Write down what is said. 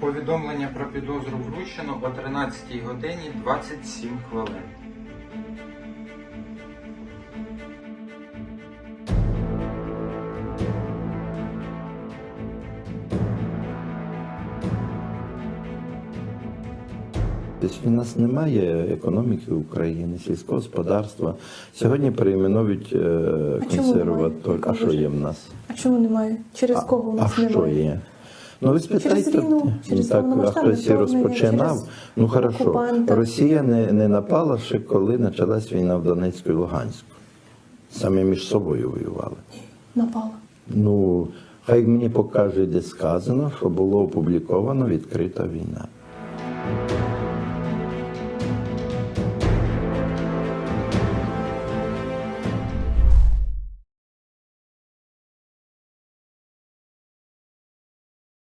Повідомлення про підозру вручено о 13 годині 27 хвилин. Тобто У нас немає економіки України, сільського господарства. Сьогодні перейменують А консерватор. А що є в нас? А чому немає? Через кого у а нас що є? Ну ви спитайте, Через війну, через так, а хтось і розпочинав. Ну хорошо, окупанта. Росія не, не напала ще коли почалась війна в Донецьку і Луганську. Саме між собою воювали. Напала. Ну, хай мені покаже, де сказано, що було опубліковано відкрита війна.